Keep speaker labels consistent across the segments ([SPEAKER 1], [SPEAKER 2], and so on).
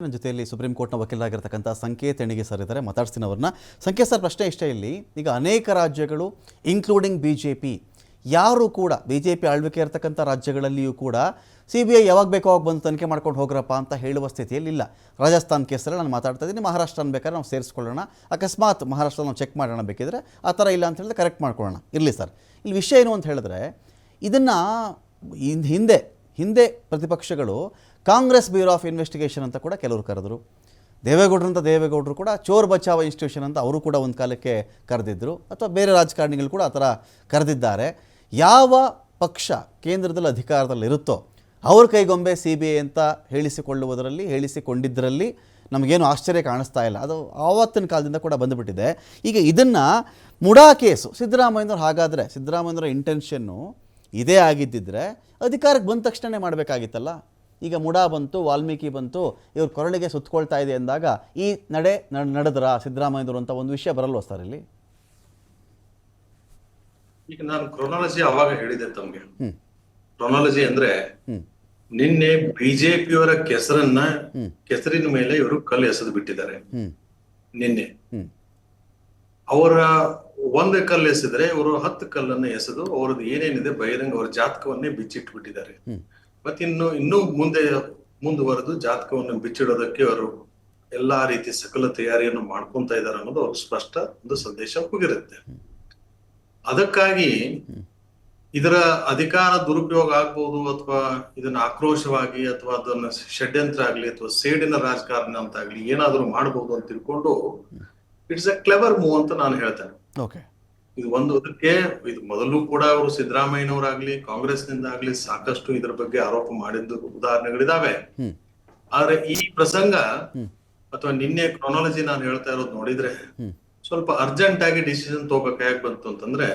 [SPEAKER 1] ನನ್ನ ಜೊತೆಯಲ್ಲಿ ಸುಪ್ರೀಂ ಕೋರ್ಟ್ನ ವಕೀಲರಾಗಿರ್ತಕ್ಕಂಥ ಸಂಕೇತ್ ಎಣಿಗೆ ಸರ್ ಇದ್ದಾರೆ ಮಾತಾಡ್ತೀನಿ ಅವ್ರನ್ನ ಸಂಕೇತ್ ಸರ್ ಪ್ರಶ್ನೆ ಇಷ್ಟೇ ಇಲ್ಲಿ. ಈಗ ಅನೇಕ ರಾಜ್ಯಗಳು ಇನ್ಕ್ಲೂಡಿಂಗ್ ಬಿ ಜೆ ಪಿ ಯಾರು ಕೂಡ ಬಿ ಜೆ ಪಿ ಆಳ್ವಿಕೆ ಇರತಕ್ಕಂಥ ರಾಜ್ಯಗಳಲ್ಲಿಯೂ ಕೂಡ ಸಿ ಬಿ ಐ ಯಾವಾಗ ಬೇಕೋ ಅವಾಗ ಬಂದು ತನಿಖೆ ಮಾಡ್ಕೊಂಡು ಹೋಗ್ರಪ್ಪ ಅಂತ ಹೇಳುವ ಸ್ಥಿತಿಯಲ್ಲಿ ಇಲ್ಲ. ರಾಜಸ್ಥಾನ್ ಕೇಸಲ್ಲಿ ನಾನು ಮಾತಾಡ್ತಾ ಇದ್ದೀನಿ. ಮಹಾರಾಷ್ಟ್ರ ಬೇಕಾದ್ರೆ ನಾವು ಸೇರಿಸ್ಕೊಳ್ಳೋಣ. ಅಕಸ್ಮಾತ್ ಮಹಾರಾಷ್ಟ್ರ ನಾವು ಚೆಕ್ ಮಾಡೋಣ ಬೇಕಿದ್ರೆ ಆ ಥರ ಇಲ್ಲ ಅಂತ ಹೇಳಿದ್ರೆ ಕರೆಕ್ಟ್ ಮಾಡ್ಕೊಳ್ಳೋಣ. ಇರಲಿ ಸರ್ ಇಲ್ಲಿ ವಿಷಯ ಏನು ಅಂತ ಹೇಳಿದ್ರೆ, ಇದನ್ನು ಹಿಂದೆ ಹಿಂದೆ ಪ್ರತಿಪಕ್ಷಗಳು ಕಾಂಗ್ರೆಸ್ ಬ್ಯೂರೋ ಆಫ್ ಇನ್ವೆಸ್ಟಿಗೇಷನ್ ಅಂತ ಕೂಡ ಕೆಲವರು ಕರೆದರು. ದೇವೇಗೌಡರು ಅಂತ ದೇವೇಗೌಡರು ಕೂಡ ಚೋರ್ ಬಚಾವ ಇನ್ಸ್ಟಿಟ್ಯೂಷನ್ ಅಂತ ಅವರು ಕೂಡ ಒಂದು ಕಾಲಕ್ಕೆ ಕರೆದಿದ್ದರು ಅಥವಾ ಬೇರೆ ರಾಜಕಾರಣಿಗಳು ಕೂಡ ಆ ಥರ ಕರೆದಿದ್ದಾರೆ. ಯಾವ ಪಕ್ಷ ಕೇಂದ್ರದಲ್ಲಿ ಅಧಿಕಾರದಲ್ಲಿರುತ್ತೋ ಅವ್ರ ಕೈಗೊಂಬೆ ಸಿ ಬಿ ಐ ಅಂತ ಹೇಳಿಸಿಕೊಳ್ಳುವುದರಲ್ಲಿ ಹೇಳಿಸಿಕೊಂಡಿದ್ದರಲ್ಲಿ ನಮಗೇನು ಆಶ್ಚರ್ಯ ಕಾಣಿಸ್ತಾ ಇಲ್ಲ. ಅದು ಆವತ್ತಿನ ಕಾಲದಿಂದ ಕೂಡ ಬಂದುಬಿಟ್ಟಿದೆ. ಈಗ ಇದನ್ನು ಮುಡಾ ಕೇಸು ಸಿದ್ದರಾಮಯ್ಯನವ್ರು ಹಾಗಾದರೆ ಸಿದ್ದರಾಮಯ್ಯನವರ ಇಂಟೆನ್ಷನ್ನು ಇದೇ ಆಗಿದ್ದಿದ್ರೆ ಅಧಿಕಾರಕ್ಕೆ ಬಂದ ತಕ್ಷಣವೇ ಮಾಡಬೇಕಾಗಿತ್ತಲ್ಲ? ಈಗ ಮುಡಾ ಬಂತು ವಾಲ್ಮೀಕಿ ಬಂತು ಇವ್ರ ಕೊರಳಿಗೆ ಸುತ್ತಕೊಳ್ತಾ ಇದೆ ಅಂದಾಗ ಈ ನಡೆ ನಡೆದ್ರ ಸಿದ್ದರಾಮಯ್ಯವರು ಅಂತ ಒಂದು ವಿಷಯ ಬರಲ್ವ ಸರ್ ಇಲ್ಲಿ?
[SPEAKER 2] ಈಗ ನಾನು ಕ್ರೊನಾಲಜಿ ಅವಾಗ ಹೇಳಿದೆ ತಮ್ಗೆ. ಕ್ರೊನಾಲಜಿ ಅಂದ್ರೆ
[SPEAKER 1] ಹ್ಮ್.
[SPEAKER 2] ನಿನ್ನೆ ಬಿಜೆಪಿಯವರ ಕೆಸರನ್ನ ಕೆಸರಿನ ಮೇಲೆ ಇವರು ಕಲ್ಲು ಎಸೆದು ಬಿಟ್ಟಿದ್ದಾರೆ. ನಿನ್ನೆ. ಅವರ ಒಂದೇ ಕಲ್ಲು ಎಸೆದ್ರೆ ಇವರು ಹತ್ತು ಕಲ್ಲನ್ನ ಎಸೆದು ಅವ್ರದ್ದು ಏನೇನಿದೆ ಬಹಿರಂಗ ಅವರ ಜಾತಕವನ್ನೇ ಬಿಚ್ಚಿಟ್ಬಿಟ್ಟಿದ್ದಾರೆ. ಮತ್ತೆ
[SPEAKER 1] ಇನ್ನು
[SPEAKER 2] ಮತ್ತಿನ್ನು ಇನ್ನೂ ಮುಂದೆ ಮುಂದುವರೆದು ಜಾತಕವನ್ನು ಬಿಚ್ಚಿಡೋದಕ್ಕೆ ಅವರು ಎಲ್ಲಾ ರೀತಿ ಸಕಲ ತಯಾರಿಯನ್ನು ಮಾಡ್ಕೊಂತ ಇದ್ದಾರೆ ಅನ್ನೋದು ಅವ್ರ ಸ್ಪಷ್ಟ ಒಂದು ಸಂದೇಶ ಹೋಗಿರುತ್ತೆ. ಅದಕ್ಕಾಗಿ ಇದರ ಅಧಿಕಾರ ದುರುಪಯೋಗ ಆಗ್ಬಹುದು ಅಥವಾ ಇದನ್ನ ಆಕ್ರೋಶವಾಗಿ ಅಥವಾ ಅದನ್ನ ಷಡ್ಯಂತ್ರ ಆಗ್ಲಿ ಅಥವಾ ಸೇಡಿನ ರಾಜಕಾರಣ ಅಂತ ಆಗ್ಲಿ ಏನಾದ್ರೂ ಮಾಡಬಹುದು ಅಂತ ತಿಳ್ಕೊಂಡು ಇಟ್ಸ್ ಅ ಕ್ಲೆವರ್ ಮೂವ್ ಅಂತ ನಾನು ಹೇಳ್ತೇನೆ.
[SPEAKER 1] ಓಕೆ
[SPEAKER 2] ಇದು ಒಂದು ಅದಕ್ಕೆ ಇದು ಮೊದಲು ಕೂಡ ಅವರು ಸಿದ್ದರಾಮಯ್ಯನವರಾಗ್ಲಿ ಕಾಂಗ್ರೆಸ್ನಿಂದ ಆಗ್ಲಿ ಸಾಕಷ್ಟು ಇದ್ರ ಬಗ್ಗೆ ಆರೋಪ ಮಾಡಿದ್ದು ಉದಾಹರಣೆಗಳಿದಾವೆ. ಆದ್ರೆ ಈ ಪ್ರಸಂಗ ಅಥವಾ ನಿನ್ನೆ ಕ್ರೊನಾಲಜಿ ನಾನು ಹೇಳ್ತಾ ಇರೋದು ನೋಡಿದ್ರೆ ಸ್ವಲ್ಪ ಅರ್ಜೆಂಟ್ ಆಗಿ ಡಿಸಿಷನ್ ತಗೋಬೇಕು ಯಾಕೆ ಬಂತು ಅಂತಂದ್ರೆ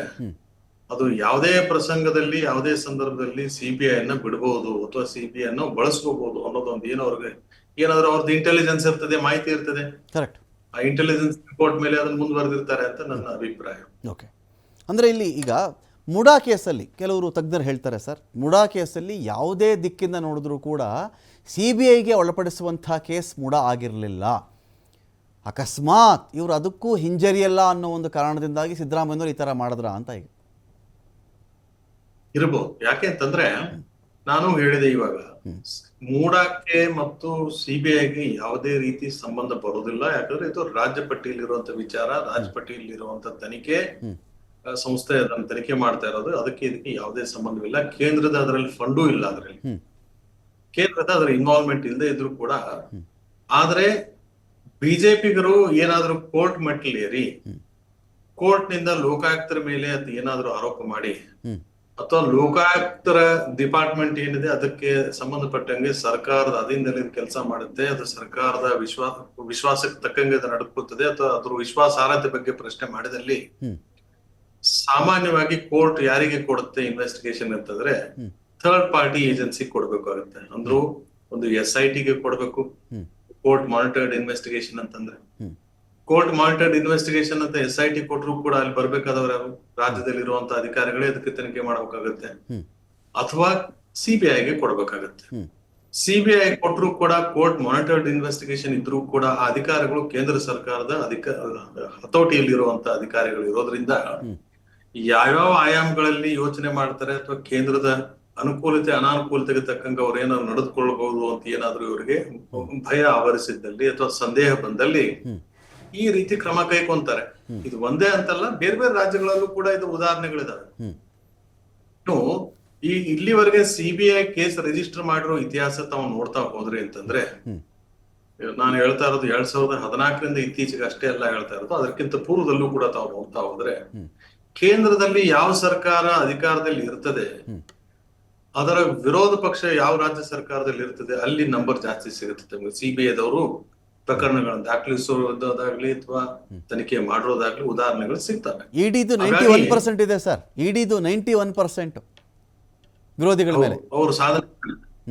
[SPEAKER 2] ಅದು ಯಾವುದೇ ಪ್ರಸಂಗದಲ್ಲಿ ಯಾವುದೇ ಸಂದರ್ಭದಲ್ಲಿ ಸಿಬಿಐ ಅನ್ನ ಬಿಡಬಹುದು ಅಥವಾ ಸಿಬಿಐ ಅನ್ನ ಬಳಸ್ಕೋಬಹುದು ಅನ್ನೋದೊಂದು ಏನೋ ಅವ್ರಿಗೆ ಏನಾದ್ರೂ ಅವ್ರದ್ದು ಇಂಟೆಲಿಜೆನ್ಸ್ ಇರ್ತದೆ ಮಾಹಿತಿ ಇರ್ತದೆ.
[SPEAKER 1] ಕರೆಕ್ಟ್
[SPEAKER 2] ಆ ಇಂಟೆಲಿಜೆನ್ಸ್ ರಿಪೋರ್ಟ್ ಮೇಲೆ ಅದನ್ನು ಮುಂದುವರೆದಿರ್ತಾರೆ ಅಂತ ನನ್ನ ಅಭಿಪ್ರಾಯ.
[SPEAKER 1] ಓಕೆ ಅಂದರೆ ಇಲ್ಲಿ ಈಗ ಮುಡಾ ಕೇಸಲ್ಲಿ ಕೆಲವರು ತಜ್ಞರು ಹೇಳ್ತಾರೆ ಸರ್ ಮುಡಾ ಕೇಸಲ್ಲಿ ಯಾವುದೇ ದಿಕ್ಕಿಂದ ನೋಡಿದ್ರೂ ಕೂಡ ಸಿ ಬಿ ಐಗೆ ಒಳಪಡಿಸುವಂಥ ಕೇಸ್ ಮುಡಾ ಆಗಿರಲಿಲ್ಲ. ಅಕಸ್ಮಾತ್ ಇವರು ಅದಕ್ಕೂ ಹಿಂಜರಿಯಲ್ಲ ಅನ್ನೋ ಒಂದು ಕಾರಣದಿಂದಾಗಿ ಸಿದ್ದರಾಮಯ್ಯನವರು ಈ ಥರ ಮಾಡಿದ್ರ ಅಂತ ಈಗ.
[SPEAKER 2] ಇರಬಹುದು ಯಾಕೆ ಅಂತಂದ್ರೆ ನಾನು ಹೇಳಿದೆ ಇವಾಗ ಮೂಡಕ್ಕೆ ಮತ್ತು ಸಿಬಿಐಗೆ ಯಾವುದೇ ರೀತಿ ಸಂಬಂಧ ಬರೋದಿಲ್ಲ ಯಾಕಂದ್ರೆ ಇದು ರಾಜ್ಯ ಪಟ್ಟಿಯಲ್ಲಿರುವಂತ ವಿಚಾರ ರಾಜ್ಯ ಪಟ್ಟಿಯಲ್ಲಿರುವಂತ ತನಿಖೆ ಸಂಸ್ಥೆ ಅದನ್ನ ತನಿಖೆ ಮಾಡ್ತಾ ಇರೋದು. ಅದಕ್ಕೆ ಇದಕ್ಕೆ ಯಾವುದೇ ಸಂಬಂಧವಿಲ್ಲ. ಕೇಂದ್ರದ ಅದರಲ್ಲಿ ಫಂಡು ಇಲ್ಲ ಅದರಲ್ಲಿ. ಕೇಂದ್ರದ ಅದರ ಇನ್ವಾಲ್ವ್ಮೆಂಟ್ ಇಲ್ಲದೆ ಇದ್ರು ಕೂಡ ಆದ್ರೆ ಬಿಜೆಪಿಗರು ಏನಾದ್ರೂ ಕೋರ್ಟ್ ಮೆಟ್ಲೇರಿ ಕೋರ್ಟ್ನಿಂದ ಲೋಕಾಯುಕ್ತರ ಮೇಲೆ ಅದು ಏನಾದ್ರೂ ಆರೋಪ ಮಾಡಿ. ಅಥವಾ ಲೋಕಾಯುಕ್ತರ ಡಿಪಾರ್ಟ್ಮೆಂಟ್ ಏನಿದೆ ಅದಕ್ಕೆ ಸಂಬಂಧಪಟ್ಟಂಗೆ ಸರ್ಕಾರದ ಅಧೀನದಲ್ಲಿ ಕೆಲಸ ಮಾಡುತ್ತೆ ಅದು ಸರ್ಕಾರದ ವಿಶ್ವಾಸ ವಿಶ್ವಾಸಕ್ಕೆ ತಕ್ಕಂಗೆ ಅದು ನಡ್ಕೊತದೆ ಅಥವಾ ಅದ್ರ ವಿಶ್ವಾಸಾರ್ಹತೆ ಬಗ್ಗೆ ಪ್ರಶ್ನೆ ಮಾಡಿದಲ್ಲಿ ಸಾಮಾನ್ಯವಾಗಿ ಕೋರ್ಟ್ ಯಾರಿಗೆ ಕೊಡುತ್ತೆ ಇನ್ವೆಸ್ಟಿಗೇಷನ್ ಅಂತಂದ್ರೆ. ಥರ್ಡ್ ಪಾರ್ಟಿ ಏಜೆನ್ಸಿ ಕೊಡ್ಬೇಕಾಗುತ್ತೆ. ಅಂದ್ರೂ ಒಂದು ಎಸ್ ಐ ಟಿಗೆ ಕೊಡ್ಬೇಕು. ಕೋರ್ಟ್ ಮಾನಿಟರ್ಡ್ ಇನ್ವೆಸ್ಟಿಗೇಷನ್ ಅಂತಂದ್ರೆ. ಕೋರ್ಟ್ ಮಾನಿಟರ್ಡ್ ಇನ್ವೆಸ್ಟಿಗೇಷನ್ ಅಂತ ಎಸ್ ಐ ಟಿ ಕೊಟ್ಟರು ಕೂಡ ಅಲ್ಲಿ ಬರ್ಬೇಕಾದವ್ರು ಯಾರು ರಾಜ್ಯದಲ್ಲಿರುವಂತ ಅಧಿಕಾರಿಗಳೇ ಅದಕ್ಕೆ ತನಿಖೆ ಮಾಡಬೇಕಾಗತ್ತೆ. ಅಥವಾ ಸಿಬಿಐಗೆ ಕೊಡಬೇಕಾಗತ್ತೆ. ಸಿಬಿಐ ಕೊಟ್ಟರು ಕೂಡ ಕೋರ್ಟ್ ಮಾನಿಟರ್ಡ್ ಇನ್ವೆಸ್ಟಿಗೇಷನ್ ಇದ್ರು ಕೂಡ ಆ ಅಧಿಕಾರಿಗಳು ಕೇಂದ್ರ ಸರ್ಕಾರದ ಅಧಿಕ ಹತೋಟಿಯಲ್ಲಿರುವಂತ ಅಧಿಕಾರಿಗಳು ಇರೋದ್ರಿಂದ. ಯಾವ್ಯಾವ ಆಯಾಮಗಳಲ್ಲಿ ಯೋಚನೆ ಮಾಡ್ತಾರೆ ಅಥವಾ ಕೇಂದ್ರದ ಅನುಕೂಲತೆ ಅನಾನುಕೂಲತೆಗೆ ತಕ್ಕಂಗೆ ಅವ್ರು ಏನಾದ್ರು ನಡೆದುಕೊಳ್ಳಬಹುದು ಅಂತ ಏನಾದ್ರು ಇವರಿಗೆ ಭಯ ಆವರಿಸಿದ್ದಲ್ಲಿ ಅಥವಾ ಸಂದೇಹ ಬಂದಲ್ಲಿ. ಈ ರೀತಿ ಕ್ರಮ ಕೈಗೊಂತಾರೆ. ಇದು ಒಂದೇ ಅಂತಲ್ಲ ಬೇರೆ ಬೇರೆ ರಾಜ್ಯಗಳಲ್ಲೂ ಕೂಡ ಇದು ಉದಾಹರಣೆಗಳಿದಾವೆ. ಇನ್ನು ಈ ಇಲ್ಲಿವರೆಗೆ ಸಿಬಿಐ ಕೇಸ್ ರಿಜಿಸ್ಟರ್ ಮಾಡಿರೋ ಇತಿಹಾಸ ತಾವು ನೋಡ್ತಾ ಹೋದ್ರಿ ಅಂತಂದ್ರೆ ನಾನು ಹೇಳ್ತಾ ಇರೋದು ಎರಡ್ ಸಾವಿರದ ಹದಿನಾಲ್ಕರಿಂದ ಇತ್ತೀಚೆಗೆ ಅಷ್ಟೇ ಅಲ್ಲ ಹೇಳ್ತಾ ಇರೋದು. ಅದಕ್ಕಿಂತ ಪೂರ್ವದಲ್ಲೂ ಕೂಡ ತಾವು ನೋಡ್ತಾ ಹೋದ್ರೆ ಕೇಂದ್ರದಲ್ಲಿ ಯಾವ ಸರ್ಕಾರ ಅಧಿಕಾರದಲ್ಲಿ ಇರ್ತದೆ ಅದರ ವಿರೋಧ ಪಕ್ಷ ಯಾವ ರಾಜ್ಯ ಸರ್ಕಾರದಲ್ಲಿ ಇರ್ತದೆ ಅಲ್ಲಿ ನಂಬರ್ ಜಾಸ್ತಿ ಸಿಗುತ್ತೆ. ಸಿಬಿಐದವರು ಪ್ರಕರಣಗಳನ್ನು ದಾಖಲಿಸೋದಾಗ್ಲಿ ಅಥವಾ ತನಿಖೆ ಮಾಡಿರೋದಾಗ್ಲಿ ಉದಾಹರಣೆಗಳು ಸಿಗ್ತವೆ.
[SPEAKER 1] ಇಡಿದು ನೈಂಟಿ ಒನ್ ಪರ್ಸೆಂಟ್ ಇದೆ ಸರ್. ಇಡಿದು ನೈಂಟಿ ಒನ್ ಪರ್ಸೆಂಟ್ ವಿರೋಧಿಗಳ ಮೇಲೆ.
[SPEAKER 2] ಅವರು ಸಾಧನೆ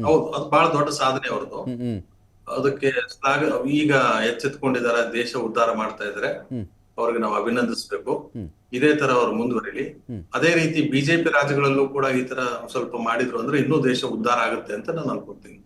[SPEAKER 2] ಹೌದು ಅದು ಬಹಳ ದೊಡ್ಡ ಸಾಧನೆ ಅವ್ರದ್ದು. ಅದಕ್ಕೆ ಈಗ ಎಚ್ಚೆತ್ಕೊಂಡಿದ್ದಾರೆ ದೇಶ ಉದ್ಧಾರ ಮಾಡ್ತಾ
[SPEAKER 1] ಇದ್ರೆ
[SPEAKER 2] ಅವ್ರಿಗೆ ನಾವು ಅಭಿನಂದಿಸ್ಬೇಕು. ಇದೇ ತರ ಅವ್ರು ಮುಂದುವರಿಲಿ. ಅದೇ ರೀತಿ ಬಿಜೆಪಿ ರಾಜ್ಯಗಳಲ್ಲೂ ಕೂಡ ಈ ತರ ಸ್ವಲ್ಪ ಮಾಡಿದ್ರು ಅಂದ್ರೆ ಇನ್ನೂ ದೇಶ ಉದ್ಧಾರ ಆಗುತ್ತೆ ಅಂತ ನಾನು ಅನ್ಕೊತೀನಿ